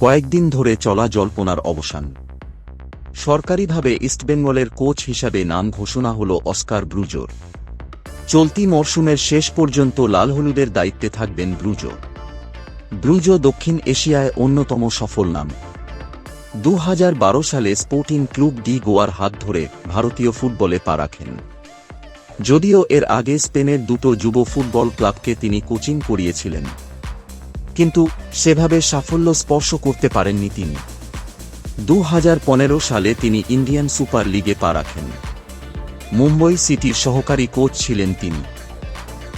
কয়েকদিন ধরে চলা জল্পনার অবসান। সরকারিভাবে ইস্টবেঙ্গলের কোচ হিসাবে নাম ঘোষণা হল অস্কার ব্রুজোর। চলতি মরশুমের শেষ পর্যন্ত লাল হলুদের দায়িত্বে থাকবেন ব্রুজো। ব্রুজো দক্ষিণ এশিয়ায় অন্যতম সফল নাম। দু হাজার বারো সালে স্পোর্টিং ক্লুব ডি গোয়ার হাত ধরে ভারতীয় ফুটবলে পা রাখেন। যদিও এর আগে স্পেনের দুটো যুব ফুটবল ক্লাবকে তিনি কোচিং করিয়েছিলেন। কিন্তু সেভাবে সাফল্য স্পর্শ করতে পারেননি তিনি। দু হাজার পনেরো সালে তিনি ইন্ডিয়ান সুপার লিগে পা রাখেন। মুম্বই সিটির সহকারী কোচ ছিলেন তিনি।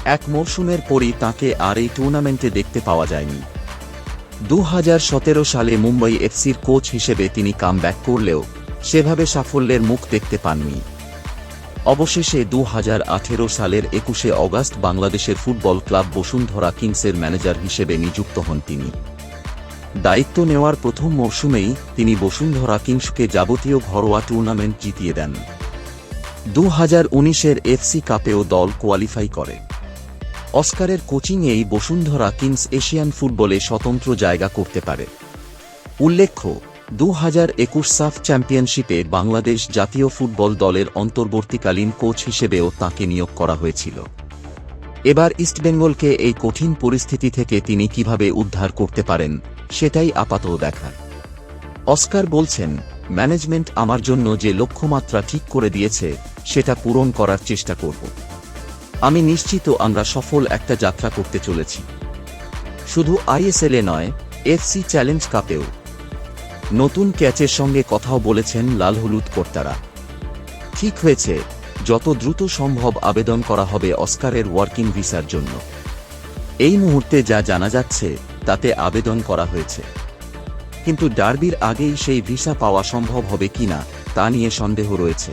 এক মরশুমের পরই তাকে আর এই টুর্নামেন্টে দেখতে পাওয়া যায়নি। দু হাজার সতেরো সালে মুম্বই এফসির কোচ হিসেবে তিনি কামব্যাক করলেও সেভাবে সাফল্যের মুখ দেখতে পাননি। অবশেষে দু হাজার আঠেরো সালের একুশে অগাস্ট বাংলাদেশের ফুটবল ক্লাব বসুন্ধরা কিংসের ম্যানেজার হিসেবে নিযুক্ত হন তিনি। দায়িত্ব নেওয়ার প্রথম মরশুমেই তিনি বসুন্ধরা কিংসকে যাবতীয় ঘরোয়া টুর্নামেন্ট জিতিয়ে দেন। দু হাজার উনিশের এফসি কাপেও দল কোয়ালিফাই করে। অস্কারের কোচিংয়েই বসুন্ধরা কিংস এশিয়ান ফুটবলে স্বতন্ত্র জায়গা করতে পারে। উল্লেখ্য দু হাজার একুশ সাফ চ্যাম্পিয়নশিপে বাংলাদেশ জাতীয় ফুটবল দলের অন্তর্বর্তীকালীন কোচ হিসেবেও তাঁকে নিয়োগ করা হয়েছিল। এবার ইস্টবেঙ্গলকে এই কঠিন পরিস্থিতি থেকে তিনি কীভাবে উদ্ধার করতে পারেন, সেটাই আপাতত দেখার। অস্কার বলছেন, ম্যানেজমেন্ট আমার জন্য যে লক্ষ্যমাত্রা ঠিক করে দিয়েছে, সেটা পূরণ করার চেষ্টা করব। আমি নিশ্চিত আমরা সফল একটা যাত্রা করতে চলেছি। শুধু আইএসএলে নয়, এফসি চ্যালেঞ্জ কাপেও। নতুন ক্যাচের সঙ্গে কথাও বলেছেন লাল হলুদ কর্তারা। ঠিক হয়েছে, যত দ্রুত সম্ভব আবেদন করা হবে অস্কারের ওয়ার্কিং ভিসার জন্য। এই মুহূর্তে যা জানা যাচ্ছে, তাতে আবেদন করা হয়েছে। কিন্তু ডার্বির আগেই সেই ভিসা পাওয়া সম্ভব হবে কিনা, তা নিয়ে সন্দেহ রয়েছে।